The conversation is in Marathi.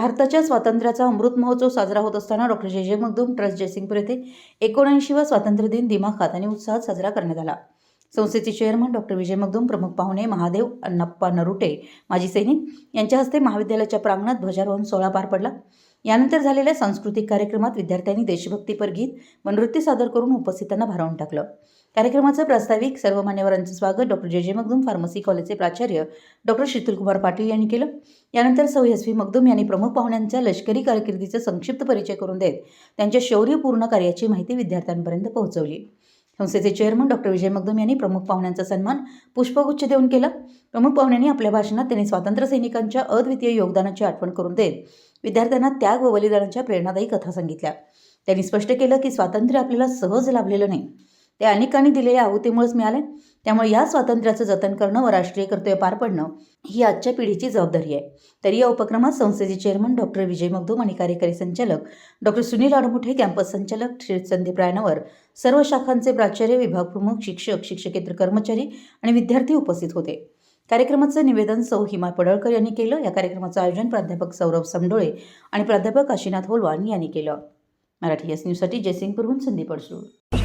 भारताच्या स्वातंत्र्याचा अमृत महोत्सव साजरा होत असताना डॉक्टर जे जे मगदूम ट्रस्ट जयसिंगपूर येथे एकोणऐंशीवा स्वातंत्र्य दिन दिमाखात आणि उत्साहात साजरा करण्यात आला. संस्थेचे चेअरमन डॉक्टर विजय मगदूम प्रमुख पाहुणे महादेव अण्णप्पा नरुटे माजी सैनिक यांच्या हस्ते महाविद्यालयाच्या प्रांगणात ध्वजारोहण सोहळा पार पडला. यानंतर झालेल्या सांस्कृतिक कार्यक्रमात विद्यार्थ्यांनी देशभक्तीपर गीत व नृत्य सादर करून उपस्थितांना भारावून टाकलं. कार्यक्रमाचं प्रास्ताविक सर्व मान्यवरांचं स्वागत डॉक्टर जे जे मगदूम फार्मसी कॉलेजचे प्राचार्य डॉक्टर शीतलकुमार पाटील यांनी केलं. यानंतर सौ यस्वी मगदूम यांनी प्रमुख पाहुण्यांच्या लष्करी कारकिर्दीचा संक्षिप्त परिचय करून देत त्यांच्या शौर्यपूर्ण कार्याची माहिती विद्यार्थ्यांपर्यंत पोहोचवली. संस्थेचे चेअरमन डॉक्टर विजय मगदूम यांनी प्रमुख पाहुण्यांचा सन्मान पुष्पगुच्छ देऊन केला. प्रमुख पाहुण्यांनी आपल्या भाषणात त्यांनी स्वातंत्र्य सैनिकांच्या अद्वितीय योगदानाची आठवण करून देत विद्यार्थ्यांना त्याग व बलिदानाच्या प्रेरणादायी कथा सांगितल्या. त्यांनी स्पष्ट केलं की स्वातंत्र्य आपल्याला सहज लाभलेलं नाही. ते अनेकांनी दिलेल्या आहुतीमुळेच मिळाले. त्यामुळे या स्वातंत्र्याचं जतन करणं व राष्ट्रीय कर्तव्य पार पडणं ही आजच्या पिढीची जबाबदारी आहे. तरी या उपक्रमात संस्थेचे चेअरमन डॉक्टर विजय मगदूम आणि कार्यकारी संचालक डॉक्टर सुनील आडमुठे कॅम्पस संचालक श्री संदीप रायनावर सर्व शाखांचे प्राचार्य विभाग प्रमुख शिक्षक शिक्षकेतर कर्मचारी आणि विद्यार्थी उपस्थित होते. कार्यक्रमाचं निवेदन सौ हिमा पडळकर यांनी केलं. या कार्यक्रमाचं आयोजन प्राध्यापक सौरभ समडोळे आणि प्राध्यापक काशीनाथ होलवान यांनी केलं. मराठी एस न्यूजसाठी जयसिंगपूरहून संदीप अडसूळ.